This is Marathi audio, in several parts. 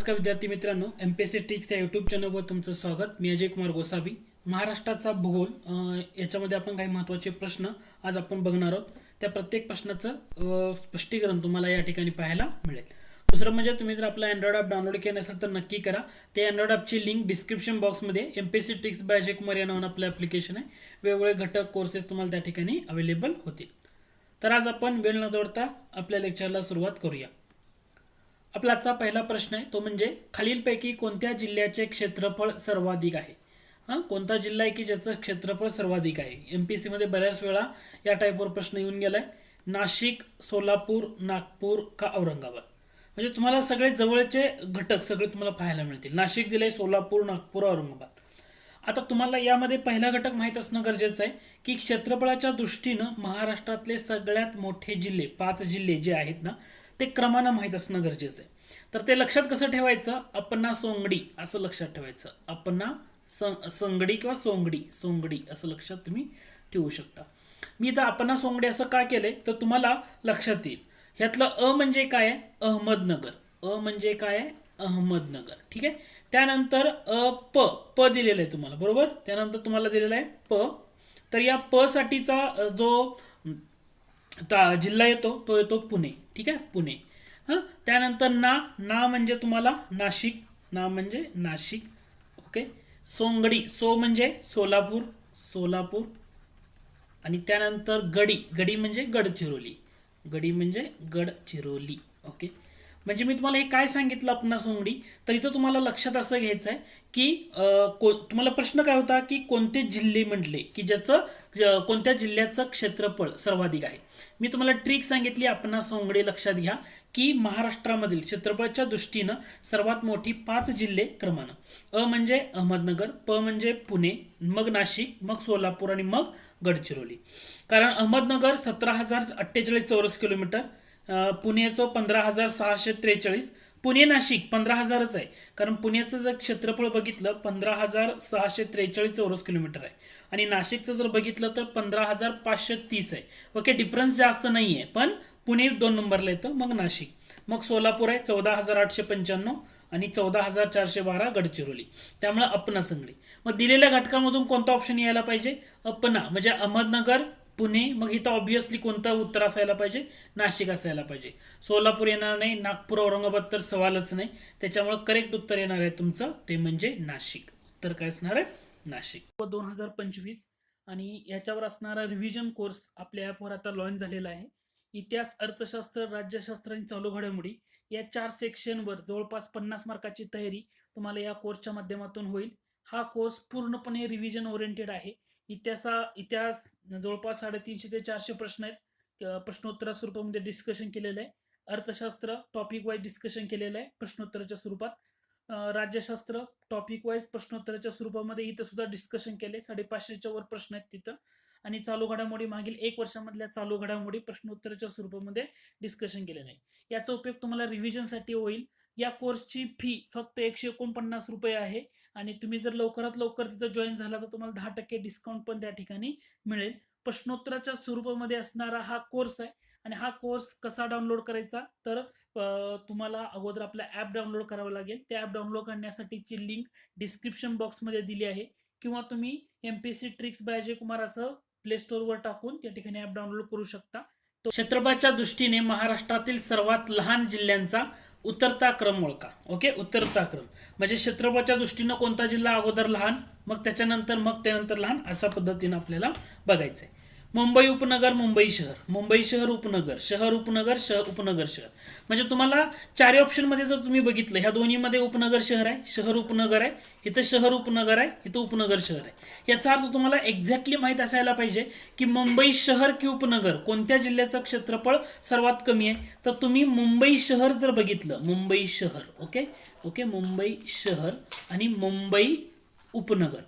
नमस्कार विद्यार्थी मित्रांनो M P S C tricks या यूट्यूब चॅनलवर तुमचं स्वागत. मी अजय कुमार गोसावी. महाराष्ट्राचा भूगोल याच्यामध्ये आपण काही महत्त्वाचे प्रश्न आज आपण बघणार आहोत. त्या प्रत्येक प्रश्नाचं स्पष्टीकरण तुम्हाला या ठिकाणी पाहायला मिळेल. दुसरं म्हणजे तुम्ही जर आपला अँड्रॉइड ॲप डाउनलोड केलं नसेल तर नक्की करा. ते अँड्रॉइड ॲपची लिंक डिस्क्रिप्शन बॉक्समध्ये M P S C tricks by Ajay Kumar या नावानं आपलं ॲप्लिकेशन आहे. वेगवेगळे घटक कोर्सेस तुम्हाला त्या ठिकाणी अवेलेबल होतील. तर आज आपण वेळ न दौडता आपल्या लेक्चरला सुरुवात करूया. आपला आजचा पहिला प्रश्न आहे तो म्हणजे खालीलपैकी कोणत्या जिल्ह्याचे क्षेत्रफळ सर्वाधिक आहे? हां कोणता जिल्हा आहे की ज्याचं क्षेत्रफळ सर्वाधिक आहे? एम पी सीमध्ये बऱ्याच वेळा या टाईपवर प्रश्न येऊन गेलाय. नाशिक सोलापूर नागपूर का औरंगाबाद? म्हणजे तुम्हाला सगळे जवळचे घटक सगळे तुम्हाला पाहायला मिळतील. नाशिक दिले सोलापूर नागपूर औरंगाबाद. आता तुम्हाला यामध्ये पहिला घटक माहीत असणं गरजेचं आहे की क्षेत्रफळाच्या दृष्टीनं महाराष्ट्रातले सगळ्यात मोठे जिल्हे पाच जिल्हे जे आहेत ना ते क्रमानं माहीत असणं गरजेचं आहे. तर ते लक्षात कसं ठेवायचं? अपना सोंगडी असं लक्षात ठेवायचं. अपना सं संगडी किंवा सोंगडी सोंगडी असं लक्षात तुम्ही ठेवू शकता. मी इथं अपना सोंगडी असं का केलंय? तर तुम्हाला लक्षात येईल. ह्यातलं अ म्हणजे काय आहे? अहमदनगर. अ म्हणजे काय आहे? अहमदनगर. ठीक आहे? त्यानंतर अ प प दिलेलं आहे तुम्हाला. बरोबर? त्यानंतर तुम्हाला दिलेलं आहे प. तर या प साठीचा जो ता जिल्हा येतो तो येतो पुणे ठीक आहे? पुणे. हां? त्यानंतर ना ना म्हणजे तुम्हाला नाशिक ना म्हणजे नाशिक ओके? सोंगडी सो म्हणजे सोलापूर सोलापूर. आणि त्यानंतर गडी गडी म्हणजे गडचिरोली. गडी म्हणजे गडचिरोली ओके? म्हणजे मी तुम्हाला हे काय सांगितलं आपणास सोंगडी? तर इथं तुम्हाला लक्षात असं घ्यायचं आहे की को तुम्हाला प्रश्न काय होता की कोणते जिल्हे म्हटले की ज्याचं कोणत्या जिल्ह्याचं क्षेत्रफळ सर्वाधिक आहे? मी तुम्हाला ट्रिक सांगितली आपणास सोंगडी लक्षात घ्या की महाराष्ट्रामधील क्षेत्रफळाच्या दृष्टीनं सर्वात मोठी पाच जिल्हे क्रमानं. अ म्हणजे अहमदनगर प म्हणजे पुणे मग नाशिक मग सोलापूर आणि मग गडचिरोली. कारण अहमदनगर सतरा हजार अठ्ठेचाळीस चौरस किलोमीटर पुण्याचं पंधरा हजार सहाशे त्रेचाळीस पुणे नाशिक पंधरा हजारच आहे. कारण पुण्याचं जर क्षेत्रफळ बघितलं पंधरा हजार सहाशे त्रेचाळीस चौरस किलोमीटर आहे. आणि नाशिकचं जर बघितलं तर पंधरा हजार पाचशे तीस आहे. ओके डिफरन्स जास्त नाही आहे पण पुणे दोन नंबरला येतं मग नाशिक. मग सोलापूर आहे चौदा हजार आठशे पंच्याण्णव आणि चौदा हजार चारशे बारा गडचिरोली. त्यामुळे अपना संगडी. मग दिलेल्या घटकामधून कोणता ऑप्शन यायला पाहिजे? अपना म्हणजे अहमदनगर पुणे मग इथं ऑब्विसली कोणतं उत्तर असायला पाहिजे? नाशिक असायला पाहिजे. सोलापूर येणार नाही नागपूर औरंगाबाद तर सवालच नाही. त्याच्यामुळे करेक्ट उत्तर येणार आहे तुमचं ते म्हणजे नाशिक. उत्तर काय असणार आहे? नाशिक. दोन हजार पंचवीस आणि याच्यावर असणारा रिव्हिजन कोर्स आपल्या ॲपवर आता लॉन्च झालेला आहे. इतिहास अर्थशास्त्र राज्यशास्त्र आणि चालू घडामोडी या चार सेक्शनवर जवळपास पन्नास मार्काची तयारी तुम्हाला या कोर्सच्या माध्यमातून होईल. हा कोर्स पूर्णपणे रिव्हिजन ओरिएंटेड आहे. इतिहासा इतिहास जवळपास साडेतीनशे ते चारशे प्रश्न आहेत. प्रश्नोत्तरा स्वरूपामध्ये डिस्कशन केलेलं आहे. अर्थशास्त्र टॉपिक वाईज डिस्कशन केलेलं आहे प्रश्नोत्तराच्या स्वरूपात. राज्यशास्त्र टॉपिक वाईज प्रश्नोत्तराच्या स्वरूपामध्ये इथं सुद्धा डिस्कशन केले साडेपाचशेच्या वर प्रश्न आहेत तिथं. आणि चालू घडामोडी मागील एक वर्षामधल्या चालू घडामोडी प्रश्नोत्तराच्या स्वरूपामध्ये डिस्कशन केलेलं आहे. याचा उपयोग तुम्हाला रिव्हिजनसाठी होईल. या कोर्सची फी फक्त एकशे एकोणपन्नास रुपये आहे. आणि तुम्ही जर लवकरात लवकर तिथं जॉईन झाला तर तुम्हाला दहा टक्के डिस्काउंट पण त्या ठिकाणी मिळेल. प्रश्नोत्तराच्या स्वरूपामध्ये असणारा हा कोर्स आहे. आणि हा कोर्स कसा डाउनलोड करायचा? तर तुम्हाला अगोदर आपला ॲप डाउनलोड करावं लागेल. त्या ॲप डाउनलोड करण्यासाठीची लिंक डिस्क्रिप्शन बॉक्समध्ये दिली आहे. किंवा तुम्ही M P C tricks by Ajay Kumar असं प्ले स्टोअरवर टाकून त्या ठिकाणी ॲप डाउनलोड करू शकता. तो क्षेत्रफळाच्या दृष्टीने महाराष्ट्रातील सर्वात लहान जिल्ह्यांचा उतरता क्रम ओळखा ओके? उतरता क्रम. म्हणजे क्षेत्रफळाच्या दृष्टीनं कोणता जिल्हा अगोदर लहान मग त्याच्यानंतर मग त्यानंतर लहान अशा पद्धतीनं आपल्याला बघायचं आहे मुंबई उपनगर मुंबई शहर. मुंबई शहर उपनगर. शहर उपनगर शहर उपनगर शहर. म्हणजे तुम्हाला चार ऑप्शनमध्ये जर तुम्ही बघितलं ह्या दोन्हीमध्ये उपनगर शहर आहे. शहर उपनगर आहे. इथं शहर उपनगर आहे. इथं उपनगर शहर आहे. याचा अर्थ तुम्हाला एक्झॅक्टली माहीत असायला पाहिजे की मुंबई शहर की उपनगर कोणत्या जिल्ह्याचं क्षेत्रफळ सर्वात कमी आहे? तर तुम्ही मुंबई शहर जर बघितलं मुंबई शहर ओके ओके मुंबई शहर आणि मुंबई उपनगर.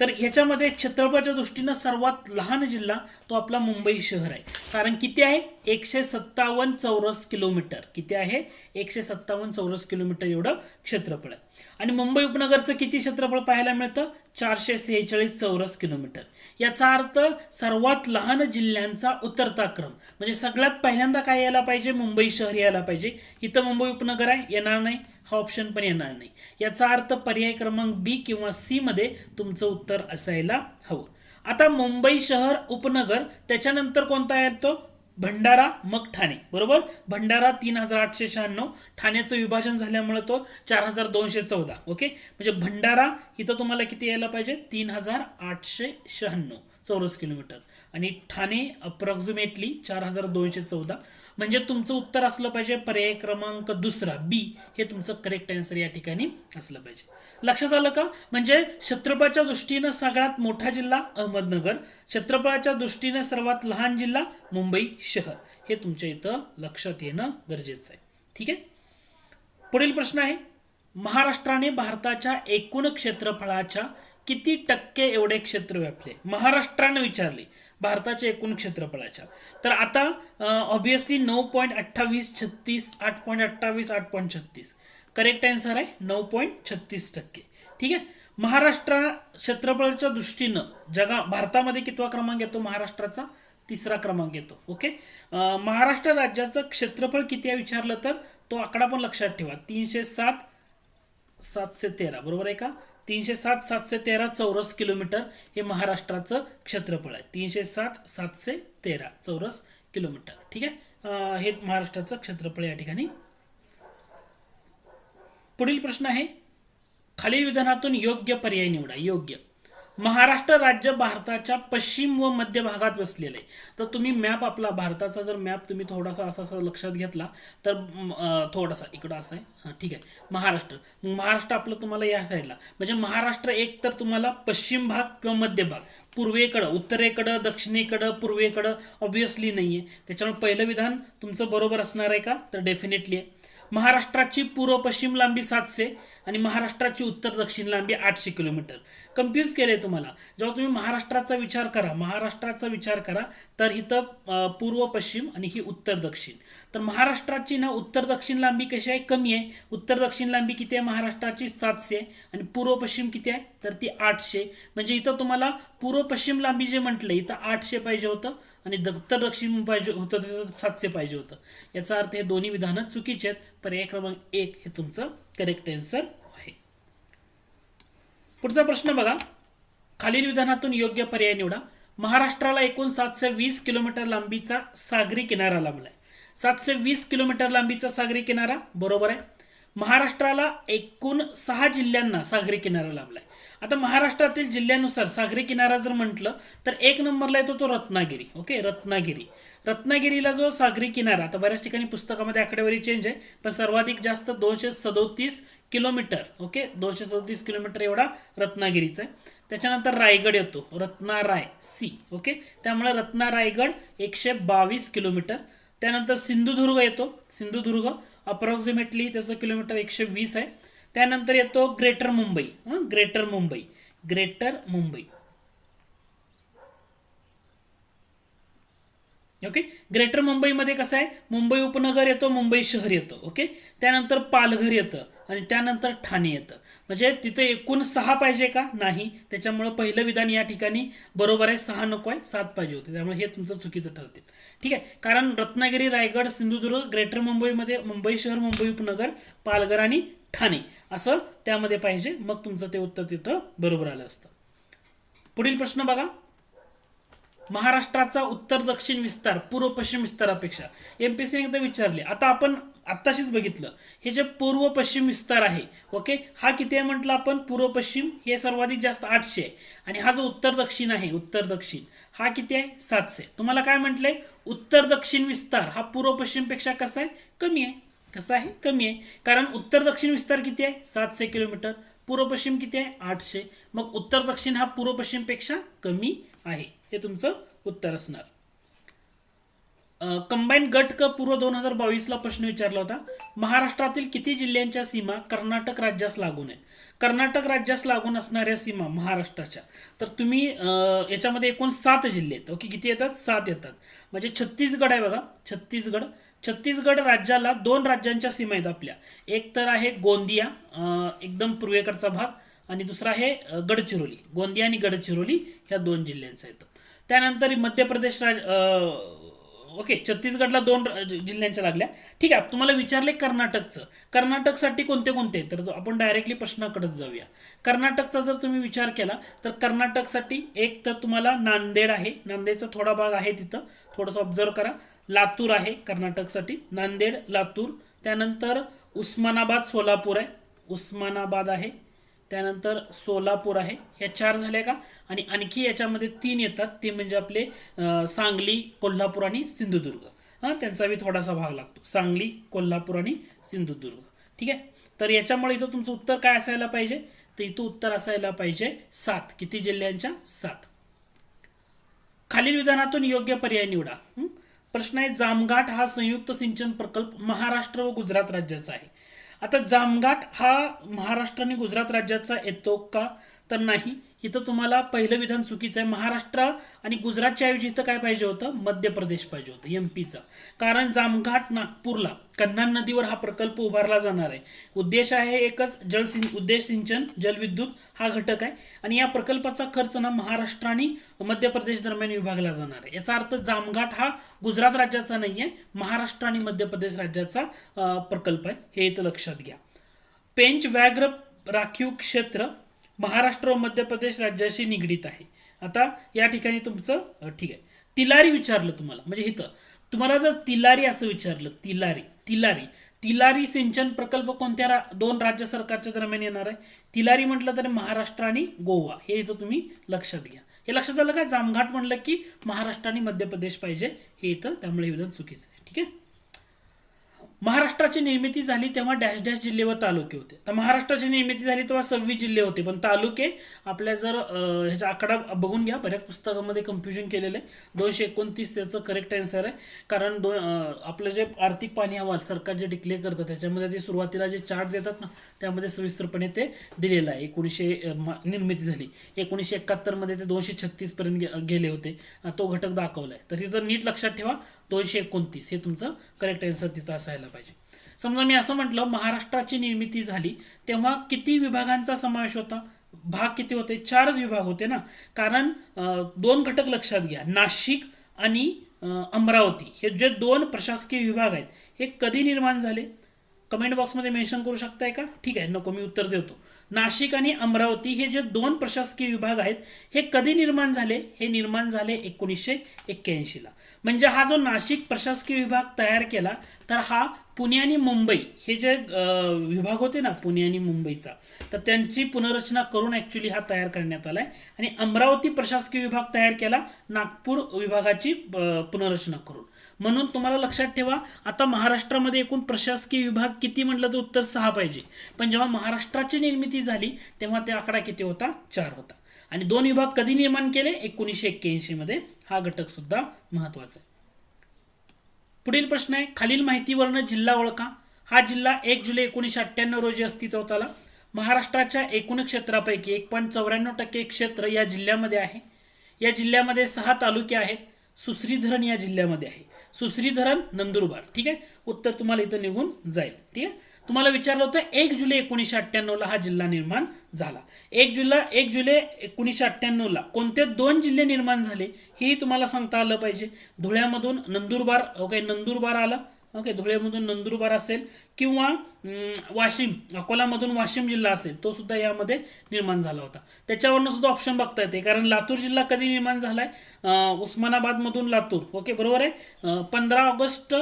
तर ह्याच्यामध्ये क्षेत्रफळाच्या दृष्टीनं सर्वात लहान जिल्हा तो आपला मुंबई शहर आहे. कारण किती आहे? एकशे सत्तावन्न चौरस किलोमीटर. किती आहे? एकशे सत्तावन्न चौरस किलोमीटर एवढं क्षेत्रफळ. आहे आणि मुंबई उपनगरचं किती क्षेत्रफळ पाहायला मिळतं? चारशे सेहेचाळीस चौरस किलोमीटर. याचा अर्थ सर्वात लहान जिल्ह्यांचा उतरता क्रम म्हणजे सगळ्यात पहिल्यांदा काय यायला पाहिजे? मुंबई शहर यायला पाहिजे. इथं मुंबई उपनगर आहे. येणार नाही. हा ऑप्शन पण येणार नाही. याचा अर्थ पर्याय क्रमांक बी किंवा सी मध्ये तुमचं उत्तर असायला हवं. आता मुंबई शहर उपनगर त्याच्यानंतर कोणता येतो भंडारा मग ठाणे. बरोबर? भंडारा तीन हजार आठशे शहाण्णव ठाण्याचं विभाजन झाल्यामुळे तो चार हजार दोनशे चौदा. ओके? म्हणजे भंडारा इथं तुम्हाला किती यायला पाहिजे? तीन हजार आठशे शहाण्णव. चौरस किलोमीटर. आणि ठाणे अप्रॉक्झिमेटली चार हजार दोनशे चौदा. म्हणजे तुमचं उत्तर असलं पाहिजे पर्याय क्रमांक दुसरा बी हे तुमचं करेक्ट आन्सर या ठिकाणी असलं पाहिजे. लक्षात आलं का? म्हणजे क्षेत्रफळाच्या दृष्टीनं सगळ्यात मोठा जिल्हा अहमदनगर क्षेत्रफळाच्या दृष्टीने सर्वात लहान जिल्हा मुंबई शहर. हे तुमच्या इथं लक्षात येणं गरजेचं आहे. ठीक आहे? पुढील प्रश्न आहे महाराष्ट्राने भारताच्या एकूण क्षेत्रफळाच्या किती टक्के एवढे क्षेत्र व्यापले? महाराष्ट्रानं विचारले भारताच्या एकूण क्षेत्रफळाच्या. तर आता ऑब्विसली नऊ पॉईंट अठ्ठावीस छत्तीस आठ पॉईंट अठ्ठावीस आठ पॉईंट छत्तीस. करेक्ट आन्सर आहे नऊ पॉईंट छत्तीस टक्के. ठीक आहे? महाराष्ट्र क्षेत्रफळाच्या दृष्टीनं जगा भारतामध्ये कितवा क्रमांक येतो? महाराष्ट्राचा तिसरा क्रमांक येतो. ओके महाराष्ट्र राज्याचं क्षेत्रफळ किती आहे विचारलं तर तो आकडा पण लक्षात ठेवा. तीनशे सात सातशे तेरा. बरोबर आहे का? तीनशे सात सातशे तेरा चौरस किलोमीटर हे महाराष्ट्राचं क्षेत्रफळ आहे. तीनशे सात सातशे तेरा चौरस किलोमीटर. ठीक आहे? हे महाराष्ट्राचं क्षेत्रफळ या ठिकाणी. पुढील प्रश्न आहे खालील विधानातून योग्य पर्याय निवडा. योग्य. महाराष्ट्र राज्य भारताच्या पश्चिम व मध्य भागात वसलेलं. आहे तर तुम्ही मॅप आपला भारताचा जर मॅप तुम्ही थोडासा असा असा लक्षात घेतला तर थोडासा इकडं असं आहे. ठीक आहे. महाराष्ट्र. महाराष्ट्र आपलं तुम्हाला या साईडला म्हणजे महाराष्ट्र एक तर तुम्हाला पश्चिम भाग किंवा मध्य भाग. पूर्वेकडं उत्तरेकडं दक्षिणेकडं पूर्वेकडं ऑब्विसली नाही आहे त्याच्यामुळे पहिलं विधान तुमचं बरोबर असणार आहे का? तर डेफिनेटली आहे. महाराष्ट्राची पूर्व पश्चिम लांबी सातशे आणि महाराष्ट्राची उत्तर दक्षिण लांबी आठशे किलोमीटर. कन्फ्यूज केले तुम्हाला. जेव्हा तुम्ही महाराष्ट्राचा विचार करा महाराष्ट्राचा विचार करा तर इथं पूर्व पश्चिम आणि ही उत्तर दक्षिण. तर महाराष्ट्राची ना उत्तर दक्षिण लांबी कशी आहे? कमी आहे. उत्तर दक्षिण लांबी किती आहे? महाराष्ट्राची सातशे आणि पूर्व पश्चिम किती आहे? तर ती आठशे. म्हणजे इथं तुम्हाला पूर्व पश्चिम लांबी जे म्हटलं इथं आठशे पाहिजे होतं आणि उत्तर दक्षिण पाहिजे होतं तिथं सातशे पाहिजे होतं. याचा अर्थ हे दोन्ही विधानं चुकीचे आहेत. पर्याय क्रमांक एक हे तुमचं करेक्ट आन्सर आहे. पुढचा प्रश्न बघा. खालील विधानातून योग्य पर्याय निवडा. महाराष्ट्राला एकूण सातशे वीस किलोमीटर लांबीचा सागरी किनारा लाभलाय. सातशे वीस किलोमीटर लांबीचा सागरी किनारा बरोबर आहे. महाराष्ट्राला एकूण सहा जिल्ह्यांना सागरी किनारा लाभलाय. आता महाराष्ट्रातील जिल्ह्यानुसार सागरी किनारा जर म्हटलं तर एक नंबरला येतो तो रत्नागिरी ओके? रत्नागिरी. रत्नागिरीला जो सागरी किनारा आता बऱ्याच ठिकाणी पुस्तकामध्ये आकडेवारी चेंज आहे पण सर्वाधिक जास्त दोनशे सदोतीस किलोमीटर ओके दोनशे सदोतीस किलोमीटर एवढा रत्नागिरीचा आहे. त्याच्यानंतर रायगड येतो रत्नाराय सी ओके त्यामुळे रत्नारायगड एकशे बावीस किलोमीटर. त्यानंतर सिंधुदुर्ग येतो सिंधुदुर्ग अप्रॉक्सिमेटली त्याचं किलोमीटर एकशे वीस आहे. त्यानंतर येतो greater Mumbai greater Mumbai greater Mumbai. Okay greater मुंबईमध्ये कसं आहे? मुंबई उपनगर येतो मुंबई शहर येतं. ओके त्यानंतर पालघर येतं आणि त्यानंतर ठाणे येतं. म्हणजे तिथे एकूण सहा पाहिजे का? नाही. त्याच्यामुळं पहिलं विधान या ठिकाणी बरोबर आहे. सहा नको आहे सात पाहिजे होते. त्यामुळे हे तुमचं चुकीचं ठरते ठीक आहे? कारण रत्नागिरी रायगड सिंधुदुर्ग ग्रेटर मुंबईमध्ये मुंबई शहर मुंबई उपनगर पालघर आणि ठाणे असं त्यामध्ये पाहिजे. मग तुमचं ते उत्तर तिथं बरोबर आलं असतं. पुढील प्रश्न बघा. महाराष्ट्राचा उत्तर दक्षिण विस्तार पूर्व पश्चिम विस्तारापेक्षा. एम पी सी एकदा विचारले. आता आपण आत्ताशीच बघितलं. हे जे पूर्व पश्चिम विस्तार आहे ओके? हा किती आहे म्हटलं आपण? पूर्व पश्चिम हे सर्वाधिक जास्त आठशे आहे. आणि हा जो उत्तर दक्षिण आहे उत्तर दक्षिण हा किती आहे? सातशे तुम्हाला काय म्हटलंय? उत्तर दक्षिण विस्तार हा पूर्व पश्चिमपेक्षा कसा आहे? कमी आहे. कसा आहे? कमी आहे. कारण उत्तर दक्षिण विस्तार किती आहे? सातशे किलोमीटर. पूर्व पश्चिम किती आहे? आठशे. मग उत्तर दक्षिण हा पूर्व पश्चिमपेक्षा कमी आहे. हे तुमचं उत्तर असणार. कंबाईन गट क पूर्व दोन हजार बावीसला प्रश्न विचारला होता महाराष्ट्रातील किती जिल्ह्यांच्या सीमा कर्नाटक राज्यास लागून आहेत? कर्नाटक राज्यास लागून असणाऱ्या सीमा महाराष्ट्राच्या. तर तुम्ही याच्यामध्ये एकूण सात जिल्हे आहेत. ओके किती येतात? सात येतात. म्हणजे छत्तीसगड आहे बघा. छत्तीसगड. छत्तीसगड राज्याला दोन राज्यांच्या सीमा आहेत आपल्या. एक तर आहे गोंदिया एकदम पूर्वेकडचा भाग आणि दुसरा आहे गडचिरोली. गोंदिया आणि गडचिरोली ह्या दोन जिल्ह्यांचा येतो. त्यानंतर मध्य प्रदेश राज ओके छत्तीसगडला दोन जिल्ह्यांच्या लागल्या. ठीक आहे तुम्हाला विचारले कर्नाटकचं. कर्नाटकसाठी कोणते कोणते? आहेत? तर आपण डायरेक्टली प्रश्नाकडेच जाऊया. कर्नाटकचा जर तुम्ही विचार केला तर कर्नाटकसाठी एक तर तुम्हाला नांदेड आहे. नांदेडचा थोडा भाग आहे तिथं. थोडंसं ऑब्झर्व करा. लातूर आहे कर्नाटकसाठी. नांदेड लातूर. त्यानंतर उस्मानाबाद सोलापूर आहे. उस्मानाबाद आहे. त्यानंतर सोलापूर आहे. ह्या चार झाल्या का? आणि आणखी याच्यामध्ये तीन येतात. ते म्हणजे आपले सांगली कोल्हापूर आणि सिंधुदुर्ग. हां त्यांचा बी थोडासा भाग लागतो. सांगली कोल्हापूर आणि सिंधुदुर्ग. ठीक आहे? तर याच्यामुळे इथं तुमचं उत्तर काय असायला पाहिजे? तर इथं उत्तर असायला पाहिजे सात. किती जिल्ह्यांच्या? सात. खालील विधानातून योग्य पर्याय निवडा. प्रश्न आहे जामघाट हा संयुक्त सिंचन प्रकल्प महाराष्ट्र व गुजरात राज्याचा आहे. आता जामघाट हा महाराष्ट्र आणि गुजरात राज्याचा येतो का? तर नाही. इथं तुम्हाला पहिलं विधान चुकीचं आहे. महाराष्ट्र आणि गुजरातच्या ऐवजी इथं काय पाहिजे होतं? मध्य प्रदेश पाहिजे होतं एम पीचा. कारण जामघाट नागपूरला कन्हान नदीवर हा प्रकल्प उभारला जाणार आहे. उद्देश आहे एकच जलसिं उद्देश सिंचन जलविद्युत हा घटक आहे. आणि या प्रकल्पाचा खर्च ना महाराष्ट्र आणि मध्य प्रदेश दरम्यान विभागला जाणार आहे. याचा अर्थ जामघाट हा गुजरात राज्याचा नाही आहे महाराष्ट्र आणि मध्य प्रदेश राज्याचा प्रकल्प आहे. हे इथं लक्षात घ्या. पेंच व्याघ्र राखीव क्षेत्र महाराष्ट्र व मध्य प्रदेश राज्याशी निगडीत आहे. आता या ठिकाणी तुमचं ठीक आहे. तिलारी विचारलं तुम्हाला. म्हणजे इथं. तुम्हाला जर तिलारी असं विचारलं तिलारी तिलारी तिलारी सिंचन प्रकल्प कोणत्या रा दोन राज्य सरकारच्या दरम्यान येणार आहे? तिलारी म्हटलं तर महाराष्ट्र आणि गोवा. हे इथं तुम्ही लक्षात घ्या. हे लक्षात आलं का? जामघाट म्हणलं की महाराष्ट्र आणि मध्य प्रदेश पाहिजे. हे इथं त्यामुळे विधान चुकीचं आहे. ठीक आहे? महाराष्ट्राची निर्मिती झाली तेव्हा डॅश डॅश जिल्हे व तालुके होते. तर महाराष्ट्राची निर्मिती झाली तेव्हा सव्वीस जिल्हे होते. पण तालुके आपल्या जर ह्याचा आकडा बघून घ्या. बऱ्याच पुस्तकामध्ये कन्फ्युजन केलेलं आहे. दोनशे एकोणतीस त्याचं करेक्ट आन्सर आहे. कारण दोन आपलं जे आर्थिक पाणी अहवाल सरकार जे डिक्लेअर करतं त्याच्यामध्ये ते सुरुवातीला जे चार्ट देतात ना त्यामध्ये सविस्तरपणे ते दिलेलं आहे. एकोणीसशे मा- निर्मिती झाली. एकोणीसशे एकाहत्तरमध्ये ते दोनशे छत्तीसपर्यंत गे- गेले होते. तो घटक दाखवला आहे तर तिथं नीट लक्षात ठेवा दोनशे एकोणतीस हे तुमचं करेक्ट आन्सर तिथं असायला पाहिजे. समजा मी असं म्हटलं महाराष्ट्राची निर्मिती झाली तेव्हा किती विभागांचा समावेश होता? भाग किती होते? चारच विभाग होते ना. कारण दोन घटक लक्षात घ्या. नाशिक आणि अमरावती. हे जे दोन प्रशासकीय विभाग आहेत हे कधी निर्माण झाले? कमेंट बॉक्समध्ये मेन्शन करू शकताय का? ठीक आहे नको मी उत्तर देतो. नाशिक आणि अमरावती हे जे दोन प्रशासकीय विभाग आहेत हे कधी निर्माण झाले? हे निर्माण झाले एकोणीसशे एक्क्याऐंशीला म्हणजे हा जो नाशिक प्रशासकीय विभाग तयार केला तर हा पुणे आणि मुंबई हे जे विभाग होते ना पुणे आणि मुंबईचा तर त्यांची पुनर्रचना करून ॲक्च्युली हा तयार करण्यात आला आहे आणि अमरावती प्रशासकीय विभाग तयार केला नागपूर विभागाची पुनर्रचना करून. म्हणून तुम्हाला लक्षात ठेवा आता महाराष्ट्रामध्ये एकूण प्रशासकीय विभाग किती म्हटलं तर उत्तर सहा पाहिजे. पण जेव्हा महाराष्ट्राची निर्मिती झाली तेव्हा ते आकडा किती होता? चार होता. आणि दोन विभाग कधी निर्माण केले? एकोणीसशे एक्क्याऐंशी मध्ये. हा घटक सुद्धा महत्त्वाचा आहे. पुढील प्रश्न आहे खालील माहितीवरनं जिल्हा ओळखा. हा जिल्हा एक जुलै एकोणीसशे अठ्ठ्याण्णव रोजी अस्तित्वात आला. महाराष्ट्राच्या एकूण क्षेत्रापैकी एक पॉईंट चौऱ्याण्णव टक्के क्षेत्र या जिल्ह्यामध्ये आहे. या जिल्ह्यामध्ये सहा तालुके आहेत. सुश्री धरण या जिल्ह्यामध्ये आहे. सुश्री धरण नंदुरबार. ठीक आहे? उत्तर तुम्हाला इथं निघून जाईल. ठीक आहे? तुम्हाला विचारलं होतं एक जुलै एकोणीसशे अठ्ठ्याण्णवला हा जिल्हा निर्माण झाला. एक जुलै एक जुलै एकोणीसशे अठ्ठ्याण्णवला कोणते दोन जिल्हे निर्माण झाले हेही तुम्हाला सांगता आलं पाहिजे. धुळ्यामधून नंदुरबार ओके नंदुरबार आलं. ओके धुळेमधून नंदुरबार असेल किंवा वाशिम अकोलामधून वाशिम जिल्हा असेल तो सुद्धा यामध्ये निर्माण झाला होता. त्याच्यावरनं सुद्धा ऑप्शन बघता येते कारण लातूर जिल्हा कधी निर्माण झालाय? उस्मानाबादमधून लातूर. ओके बरोबर आहे? पंधरा ऑगस्ट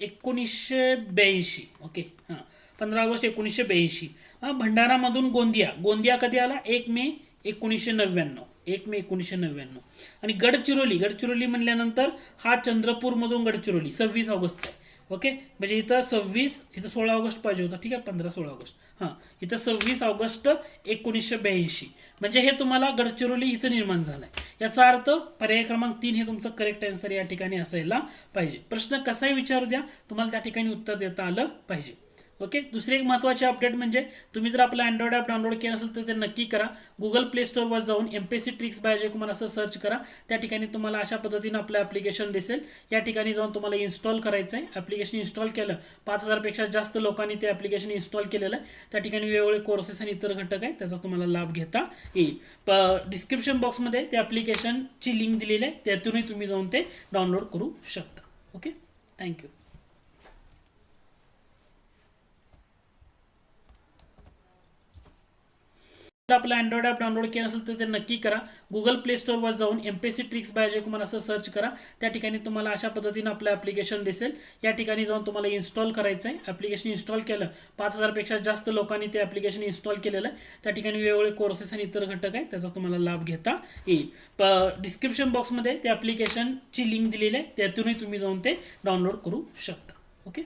एकोणीसशे ब्याऐंशी. ओके हां पंधरा ऑगस्ट एकोणीसशे ब्याऐंशी. हां भंडारामधून गोंदिया. गोंदिया कधी आला? एक मे एकोणीसशे नव्याण्णव. एक मे एकोणीसशे नव्याण्णव. आणि गडचिरोली. गडचिरोली म्हणल्यानंतर हा चंद्रपूरमधून गडचिरोली सव्वीस ऑगस्टचा आहे. ओके? म्हणजे इथं सव्वीस इथं सोळा ऑगस्ट पाहिजे होता. ठीक आहे? पंधरा सोळा ऑगस्ट. हां. इथं सव्वीस ऑगस्ट एकोणीसशे ब्याऐंशी. म्हणजे हे तुम्हाला गडचिरोली इथं निर्माण झालं आहे याचा अर्थ पर्याय क्रमांक तीन हे तुमचं करेक्ट आन्सर या ठिकाणी असायला पाहिजे. प्रश्न कसाही विचारू द्या तुम्हाला त्या ठिकाणी उत्तर देता आलं पाहिजे. ओके? दुसरी एक महत्त्वाची अपडेट म्हणजे तुम्ही जर आपलं अँड्रॉइड ॲप डाउनलोड केलं असेल तर ते नक्की करा. गुगल प्ले स्टोअरवर जाऊन M P C tricks by Ajay Kumar असं सर्च करा. त्या ठिकाणी तुम्हाला अशा पद्धतीनं आपलं ॲप्लिकेशन दिसेल. या ठिकाणी जाऊन तुम्हाला इन्स्टॉल करायचं आहे. ॲप्लिकेशन इन्स्टॉल केलं पाच हजारपेक्षा जास्त लोकांनी ते ॲप्लिकेशन इन्स्टॉल केलेलं आहे. त्या ठिकाणी वेगवेगळे कोर्सेस आणि इतर घटक आहे त्याचा तुम्हाला लाभ घेता येईल. प डिस्क्रिप्शन बॉक्समध्ये ते ॲप्लिकेशनची लिंक दिलेली आहे. त्यातूनही तुम्ही जाऊन ते डाउनलोड करू शकता. ओके? थँक्यू जर आपलं अँड्रॉइड ॲप डाउनलोड केलं असेल तर ते नक्की करा. गुगल प्ले स्टोअरवर जाऊन M P C tricks by Ajay Kumar असं सर्च करा. त्या ठिकाणी तुम्हाला अशा पद्धतीनं आपलं ॲप्लिकेशन दिसेल. या ठिकाणी जाऊन तुम्हाला इन्स्टॉल करायचं आहे. ॲप्लिकेशन इन्स्टॉल केलं. पाच हजारपेक्षा जास्त लोकांनी ते ॲप्लिकेशन इन्स्टॉल केलेलं आहे. त्या ठिकाणी वेगवेगळे कोर्सेस आणि इतर घटक आहे त्याचा तुम्हाला लाभ घेता येईल. प डिस्क्रिप्शन बॉक्समध्ये ते ॲप्लिकेशनची लिंक दिलेली आहे. त्यातूनही तुम्ही जाऊन ते डाउनलोड करू शकता. ओके